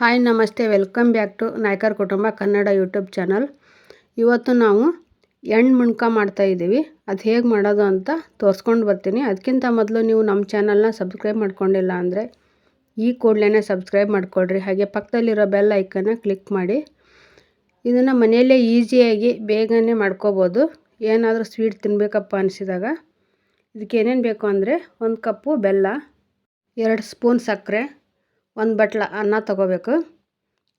Hi, ನಮಸ್ತೆ. Welcome back to Naikar ಕುಟುಂಬ Kannada YouTube channel. ಇವತ್ತು ನಾವು ಎಣ್ಣೆ ಮುಣ್ಕ ಮಾಡ್ತಾಯಿದ್ದೀವಿ ಅದು ಹೇಗೆ ಮಾಡೋದು ಅಂತ ತೋರಿಸ್ಕೊಂಡು ಬರ್ತೀನಿ. ಅದಕ್ಕಿಂತ ಮೊದಲು ನೀವು ನಮ್ಮ ಚಾನಲ್ನ ಸಬ್ಸ್ಕ್ರೈಬ್ ಮಾಡ್ಕೊಂಡಿಲ್ಲ ಅಂದರೆ ಈ ಕೂಡಲೇ ಸಬ್ಸ್ಕ್ರೈಬ್ ಮಾಡ್ಕೊಳ್ರಿ ಹಾಗೆ ಪಕ್ಕದಲ್ಲಿರೋ ಬೆಲ್ ಐಕನ್ನ ಕ್ಲಿಕ್ ಮಾಡಿ. ಇದನ್ನು ಮನೆಯಲ್ಲೇ ಈಸಿಯಾಗಿ ಬೇಗನೆ ಮಾಡ್ಕೋಬೋದು. ಏನಾದರೂ ಸ್ವೀಟ್ ತಿನ್ನಬೇಕಪ್ಪ ಅನಿಸಿದಾಗ ಇದಕ್ಕೆ ಏನೇನು ಬೇಕು ಅಂದರೆ ಒಂದು ಕಪ್ಪು ಬೆಲ್ಲ, ಎರಡು ಸ್ಪೂನ್ ಸಕ್ಕರೆ ಒಂದು ಬಟ್ಲ ಅನ್ನ ತಗೋಬೇಕು.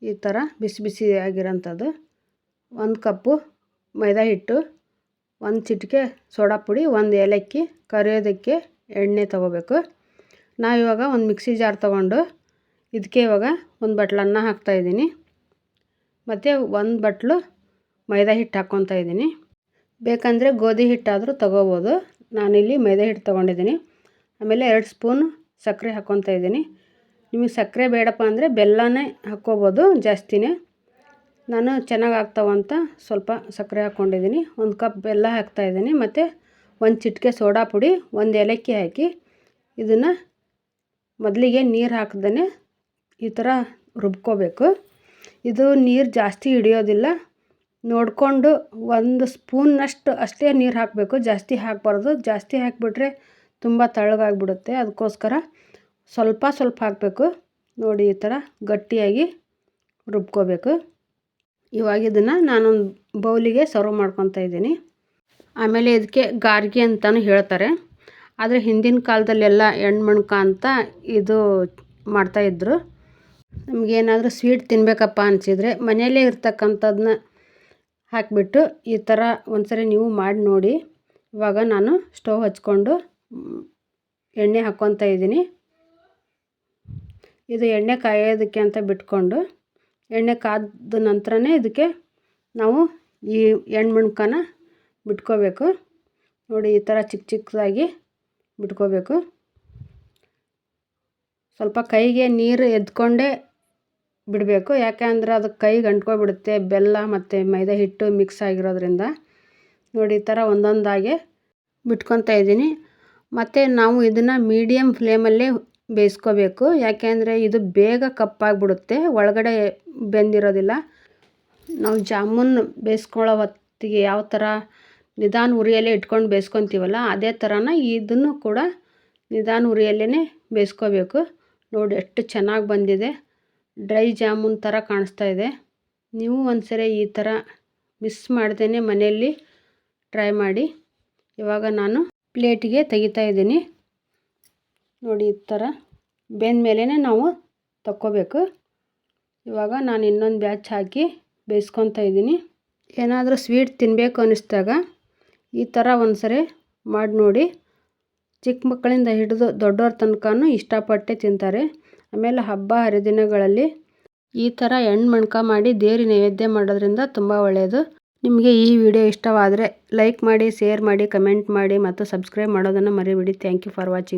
ಈ ಥರ ಬಿಸಿ ಬಿಸಿ ಆಗಿರೋಂಥದ್ದು ಒಂದು ಕಪ್ಪು ಮೈದಾ ಹಿಟ್ಟು, ಒಂದು ಚಿಟಿಕೆ ಸೋಡಾ ಪುಡಿ, ಒಂದು ಏಲಕ್ಕಿ, ಕರಿಯೋದಕ್ಕೆ ಎಣ್ಣೆ ತೊಗೋಬೇಕು. ನಾವಿವಾಗ ಒಂದು ಮಿಕ್ಸಿ ಜಾರ್ ತೊಗೊಂಡು ಇದಕ್ಕೆ ಇವಾಗ ಒಂದು ಬಟ್ಲು ಅನ್ನ ಹಾಕ್ತಾಯಿದ್ದೀನಿ ಮತ್ತು ಒಂದು ಬಟ್ಲು ಮೈದಾ ಹಿಟ್ಟು ಹಾಕ್ಕೊತಾ ಇದ್ದೀನಿ. ಬೇಕಂದರೆ ಗೋಧಿ ಹಿಟ್ಟಾದರೂ ತೊಗೋಬೋದು. ನಾನಿಲ್ಲಿ ಮೈದಾ ಹಿಟ್ಟು ತೊಗೊಂಡಿದ್ದೀನಿ. ಆಮೇಲೆ ಎರಡು ಸ್ಪೂನ್ ಸಕ್ಕರೆ ಹಾಕ್ಕೊತಾ ಇದ್ದೀನಿ. ನಿಮಗೆ ಸಕ್ಕರೆ ಬೇಡಪ್ಪ ಅಂದರೆ ಬೆಲ್ಲನೇ ಹಾಕ್ಕೋಬೋದು, ಜಾಸ್ತಿನೇ. ನಾನು ಚೆನ್ನಾಗಿ ಆಗ್ತಾವಂತ ಸ್ವಲ್ಪ ಸಕ್ಕರೆ ಹಾಕ್ಕೊಂಡಿದ್ದೀನಿ. ಒಂದು ಕಪ್ ಬೆಲ್ಲ ಹಾಕ್ತಾಯಿದ್ದೀನಿ ಮತ್ತು ಒಂದು ಚಿಟಿಕೆ ಸೋಡಾ ಪುಡಿ, ಒಂದು ಏಲಕ್ಕಿ ಹಾಕಿ ಇದನ್ನು ಮೊದಲಿಗೆ ನೀರು ಹಾಕ್ದೇ ಈ ಥರ ರುಬ್ಕೋಬೇಕು. ಇದು ನೀರು ಜಾಸ್ತಿ ಹಿಡಿಯೋದಿಲ್ಲ. ನೋಡಿಕೊಂಡು ಒಂದು ಸ್ಪೂನ್ನಷ್ಟು ಅಷ್ಟೇ ನೀರು ಹಾಕಬೇಕು. ಜಾಸ್ತಿ ಹಾಕಬಾರ್ದು. ಜಾಸ್ತಿ ಹಾಕಿಬಿಟ್ರೆ ತುಂಬ ತಳ್ಳಗಾಗ್ಬಿಡುತ್ತೆ. ಅದಕ್ಕೋಸ್ಕರ ಸ್ವಲ್ಪ ಸ್ವಲ್ಪ ಹಾಕಬೇಕು. ನೋಡಿ ಈ ಥರ ಗಟ್ಟಿಯಾಗಿ ರುಬ್ಕೋಬೇಕು. ಇವಾಗ ಇದನ್ನು ನಾನೊಂದು ಬೌಲಿಗೆ ಸರ್ವ್ ಮಾಡ್ಕೊತಾ ಇದ್ದೀನಿ. ಆಮೇಲೆ ಇದಕ್ಕೆ ಗಾರ್ಗಿ ಅಂತಲೂ ಹೇಳ್ತಾರೆ. ಆದರೆ ಹಿಂದಿನ ಕಾಲದಲ್ಲೆಲ್ಲ ಎಣ್ಮಣ್ಕ ಅಂತ ಇದು ಮಾಡ್ತಾಯಿದ್ರು ನಮಗೇನಾದರೂ ಸ್ವೀಟ್ ತಿನ್ನಬೇಕಪ್ಪ ಅನಿಸಿದರೆ ಮನೆಯಲ್ಲೇ ಇರ್ತಕ್ಕಂಥದನ್ನ ಹಾಕಿಬಿಟ್ಟು ಈ ಥರ ಒಂದ್ಸರಿ ನೀವು ಮಾಡಿ ನೋಡಿ. ಇವಾಗ ನಾನು ಸ್ಟವ್ ಹಚ್ಕೊಂಡು ಎಣ್ಣೆ ಹಾಕ್ಕೊತಾ ಇದ್ದೀನಿ. ಇದು ಎಣ್ಣೆ ಕಾಯೋದಕ್ಕೆ ಅಂತ ಬಿಟ್ಕೊಂಡು ಎಣ್ಣೆ ಕಾದ ನಂತರನೇ ಇದಕ್ಕೆ ನಾವು ಈ ಎಣ್ಮಣ್ಕನ ಬಿಟ್ಕೋಬೇಕು. ನೋಡಿ, ಈ ಥರ ಚಿಕ್ಕ ಚಿಕ್ಕದಾಗಿ ಬಿಟ್ಕೋಬೇಕು. ಸ್ವಲ್ಪ ಕೈಗೆ ನೀರು ಎದ್ಕೊಂಡೇ ಬಿಡಬೇಕು. ಯಾಕೆ ಅಂದರೆ ಅದು ಕೈಗೆ ಅಂಟ್ಕೊಬಿಡುತ್ತೆ, ಬೆಲ್ಲ ಮತ್ತು ಮೈದಾ ಹಿಟ್ಟು ಮಿಕ್ಸ್ ಆಗಿರೋದ್ರಿಂದ. ನೋಡಿ, ಈ ಥರ ಒಂದೊಂದಾಗೆ ಬಿಟ್ಕೊತಾ ಇದ್ದೀನಿ. ಮತ್ತು ನಾವು ಇದನ್ನು ಮೀಡಿಯಮ್ ಫ್ಲೇಮಲ್ಲೇ ಬೇಯಿಸ್ಕೋಬೇಕು. ಯಾಕೆಂದರೆ ಇದು ಬೇಗ ಕಪ್ಪಾಗಿಬಿಡುತ್ತೆ. ಒಳಗಡೆ ಬೆಂದಿರೋದಿಲ್ಲ. ನಾವು ಜಾಮೂನ್ ಬೇಯಿಸ್ಕೊಳ್ಳೋ ಹೊತ್ತಿಗೆ ಯಾವ ಥರ ನಿಧಾನ ಉರಿಯಲ್ಲೇ ಇಟ್ಕೊಂಡು ಬೇಯಿಸ್ಕೊತೀವಲ್ಲ, ಅದೇ ಥರನ ಇದನ್ನು ಕೂಡ ನಿಧಾನ ಉರಿಯಲ್ಲೇ ಬೇಯಿಸ್ಕೋಬೇಕು. ನೋಡಿ, ಎಷ್ಟು ಚೆನ್ನಾಗಿ ಬಂದಿದೆ. ಡ್ರೈ ಜಾಮೂನ್ ಥರ ಕಾಣಿಸ್ತಾ ಇದೆ. ನೀವು ಒಂದ್ಸರಿ ಈ ಥರ ಮಿಸ್ ಮಾಡ್ದೇ ಮನೆಯಲ್ಲಿ ಟ್ರೈ ಮಾಡಿ. ಇವಾಗ ನಾನು ಪ್ಲೇಟಿಗೆ ತೆಗಿತಾ ಇದ್ದೀನಿ. ನೋಡಿ ಈ ಥರ ಬೆಂದ ಮೇಲೇ ನಾವು ತಕ್ಕೋಬೇಕು. ಇವಾಗ ನಾನು ಇನ್ನೊಂದು ಬ್ಯಾಚ್ ಹಾಕಿ ಬೇಯಿಸ್ಕೊತಾ ಇದ್ದೀನಿ. ಏನಾದರೂ ಸ್ವೀಟ್ ತಿನ್ನಬೇಕು ಅನ್ನಿಸ್ದಾಗ ಈ ಥರ ಒಂದು ಸರಿ ಮಾಡಿ ನೋಡಿ. ಚಿಕ್ಕ ಮಕ್ಕಳಿಂದ ಹಿಡಿದು ದೊಡ್ಡವ್ರ ತನಕನೂ ಇಷ್ಟಪಟ್ಟೆ ತಿಂತಾರೆ. ಆಮೇಲೆ ಹಬ್ಬ ಹರಿದಿನಗಳಲ್ಲಿ ಈ ಥರ ಎಣ್ಣೆ ಮಣ್ಕ ಮಾಡಿ ದೇವ್ರಿ ನೈವೇದ್ಯ ಮಾಡೋದ್ರಿಂದ ತುಂಬ ಒಳ್ಳೆಯದು ನಿಮಗೆ ಈ ವಿಡಿಯೋ ಇಷ್ಟವಾದರೆ ಲೈಕ್ ಮಾಡಿ, ಶೇರ್ ಮಾಡಿ, ಕಮೆಂಟ್ ಮಾಡಿ ಮತ್ತು ಸಬ್ಸ್ಕ್ರೈಬ್ ಮಾಡೋದನ್ನು ಮರಿಬೇಡಿ. Thank you for watching.